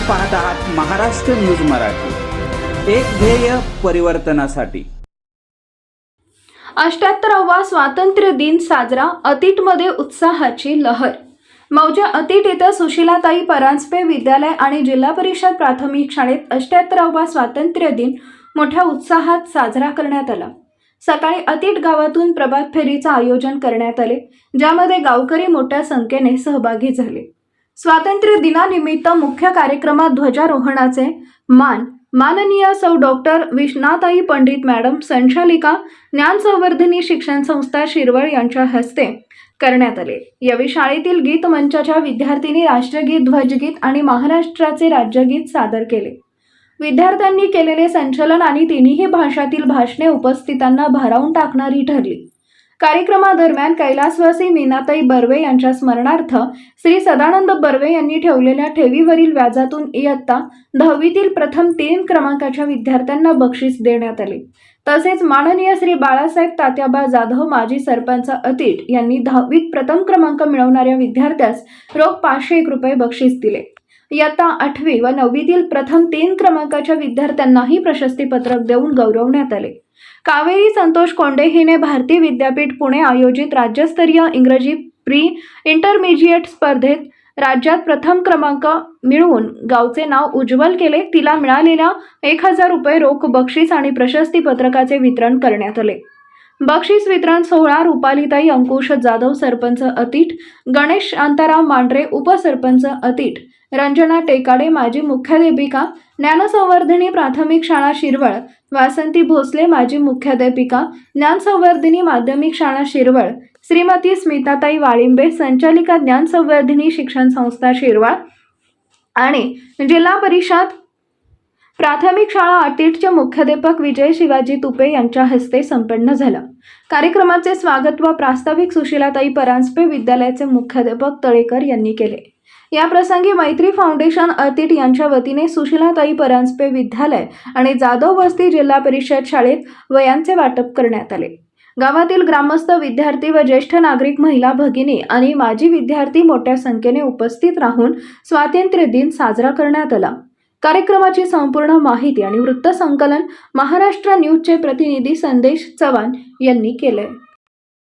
पाहत आहात महाराष्ट्र न्यूज मराठी. एक ध्येय परिवर्तनासाठी. अष्ट्याहत्तरावा स्वातंत्र्य दिन साजरा अतीटमध्ये उत्साहाची लहर. मौजा अतीट येथे सुशीलाताई परांजपे विद्यालय आणि जिल्हा परिषद प्राथमिक शाळेत अष्ट्याहत्तरावा स्वातंत्र्य दिन मोठ्या उत्साहात साजरा करण्यात आला. सकाळी अतीट गावातून प्रभात फेरीचं आयोजन करण्यात आले ज्यामध्ये गावकरी मोठ्या संख्येने सहभागी झाले. स्वातंत्र्य दिनानिमित्त मुख्य कार्यक्रमात ध्वजारोहणाचे मान माननीय सौ डॉक्टर विश्वनाथाई पंडित मॅडम संचालिका ज्ञान संवर्धिनी शिक्षण संस्था शिरवळ यांच्या हस्ते करण्यात आले. यावेळी शाळेतील गीत मंचाच्या विद्यार्थ्यांनी राष्ट्रगीत ध्वजगीत आणि महाराष्ट्राचे राज्यगीत सादर केले. विद्यार्थ्यांनी केलेले संचलन आणि तिन्ही भाषातील भाषणे उपस्थितांना भारावून टाकणारी ठरली. कार्यक्रमादरम्यान कैलासवासी मीनाताई बर्वे यांच्या स्मरणार्थ श्री सदानंद बर्वे यांनी ठेवलेल्या ठेवीवरील व्याजातून इयत्ता दहावीतील प्रथम तीन क्रमांकाच्या विद्यार्थ्यांना बक्षीस देण्यात आले. तसेच माननीय श्री बाळासाहेब तात्याबा जाधव माजी सरपंच अतीट यांनी दहावीत प्रथम क्रमांक मिळवणाऱ्या विद्यार्थ्यास रोख पाचशे एक रुपये बक्षीस दिले. इयत्ता आठवी व नववीतील प्रथम तीन क्रमांकाच्या विद्यार्थ्यांनाही प्रशस्तीपत्रक देऊन गौरवण्यात आले. कावेरी संतोष कोंडे हिने भारतीय विद्यापीठ पुणे आयोजित राज्यस्तरीय इंग्रजी प्री इंटरमिजिएट स्पर्धेत राज्यात प्रथम क्रमांक मिळवून गावचे नाव उज्ज्वल केले. तिला मिळालेल्या एक हजार रुपये रोख बक्षीस आणि प्रशस्ती पत्रकाचे वितरण करण्यात आले. बक्षीस वितरण सोहळा रुपालीताई अंकुश जाधव सरपंच अतीट गणेश शांताराम मांढरे उपसरपंच अतीट रंजना टेकाडे माजी मुख्याध्यापिका ज्ञानसंवर्धिनी प्राथमिक शाळा शिरवळ वासंती भोसले माजी मुख्याध्यापिका ज्ञानसंवर्धिनी माध्यमिक शाळा शिरवळ श्रीमती स्मिताताई वाळिंबे संचालिका ज्ञानसंवर्धिनी शिक्षण संस्था शिरवळ आणि जिल्हा परिषद प्राथमिक शाळा अटीटचे मुख्याध्यापक विजय शिवाजी तुपे यांच्या हस्ते संपन्न झालं. कार्यक्रमाचे स्वागत व प्रास्ताविक सुशीलाताई परांजपे विद्यालयाचे मुख्याध्यापक तळेकर यांनी केले. या प्रसंगी मैत्री फाउंडेशन अतीट यांच्या वतीने सुशीलाताई परांजपे विद्यालय आणि जाधव वस्ती जिल्हा परिषद शाळेत वयांचे वाटप करण्यात आले. गावातील ग्रामस्थ विद्यार्थी व ज्येष्ठ नागरिक महिला भगिनी आणि माजी विद्यार्थी मोठ्या संख्येने उपस्थित राहून स्वातंत्र्य दिन साजरा करण्यात आला. कार्यक्रमाची संपूर्ण माहिती आणि वृत्तसंकलन महाराष्ट्र न्यूजचे प्रतिनिधी संदेश चव्हाण यांनी केले